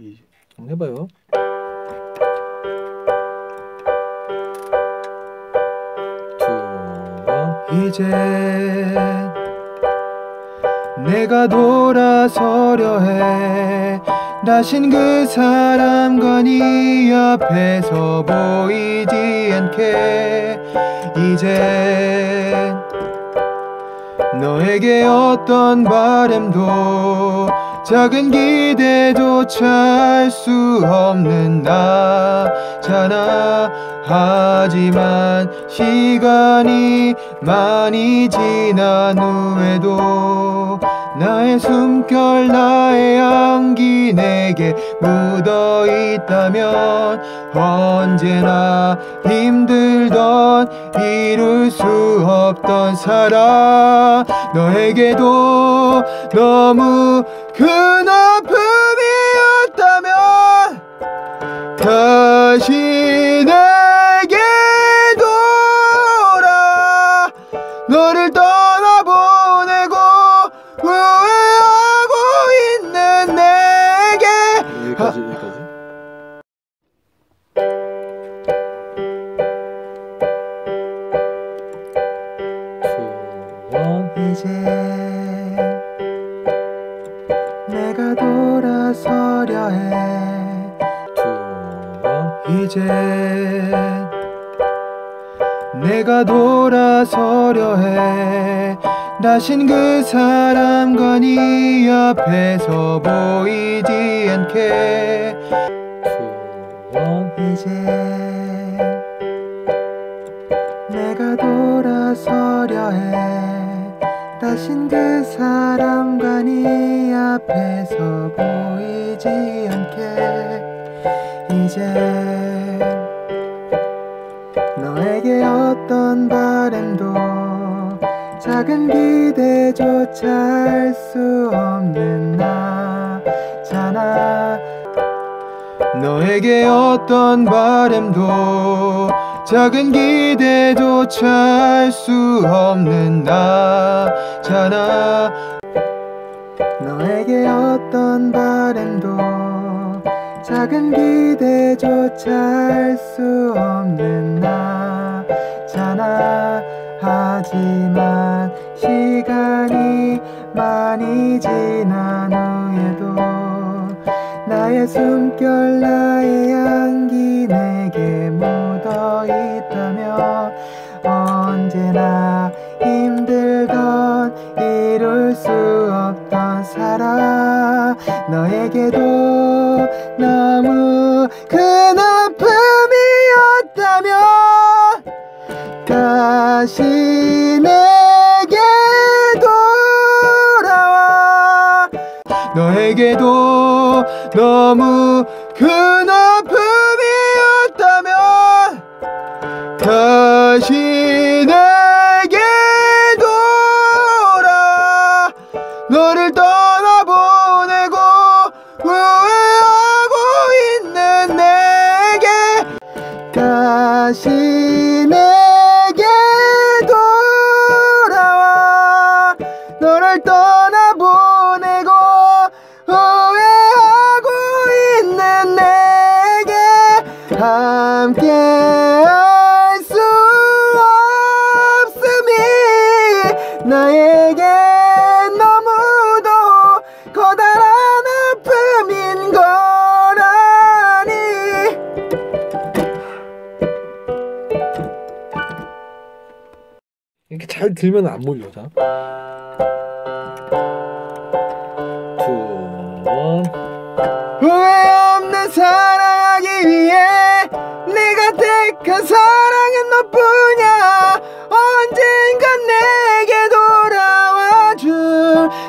이 한번 해봐요. 이제 내가 돌아서려 해. 다신 그 사람과 네 앞에서 보이지 않게. 이제 너에게 어떤 바램도 작은 기대조차 할 수 없는 나잖아. 하지만 시간이 많이 지난 후에도 나의 숨결 나의 향기 내게 묻어 있다면 언제나 힘들던 이룰 수 없던 사랑. 너에게도 너무 큰 아픔 이제 내가 돌아서려 해. 다신 그 사람과 네 앞에서 보이지 않게. 이제 내가 돌아서려 해. 다신 그 사람과 네 앞에서 보이지 않게. 이제 어떤 바램도 작은 기대조차 할 수 없는 나잖아. 너에게 어떤 바램도 작은 기대조차 할 수 없는 나잖아. 너에게 어떤 바램도 작은 기대조차 할 수 없는 나 잖아. 하지만 시간이 많이 지난 후에도 나의 숨결 나의 향기 내게 묻어 있다면 언제나 힘들던 이룰 수 없던 사랑 너에게도 너무 큰 내게 돌아와. 너에게도 너무 큰 아픔이었다면 다시 내게 돌아. 너를 떠나보내고 후회하고 있는 내게 다시 떠나보내고 후회하고 있는 내게 함께 할 수 없음이 나에게 너무도 커다란 아픔인 거라니 이렇게 잘 들면 안 몰려 자. 후회 없는 사랑하기 위해 내가 택한 사랑은 너뿐이야. 언젠간 내게 돌아와줄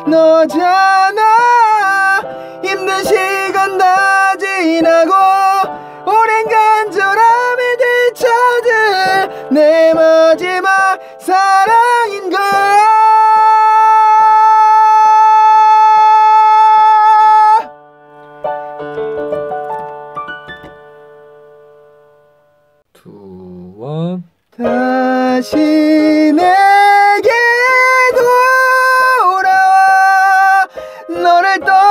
너잖아. 힘든 시간 다 지나고 오랜 간절함에 되찾은 내 마지막 사랑 두번 다시 내게 돌아와. 너를 떠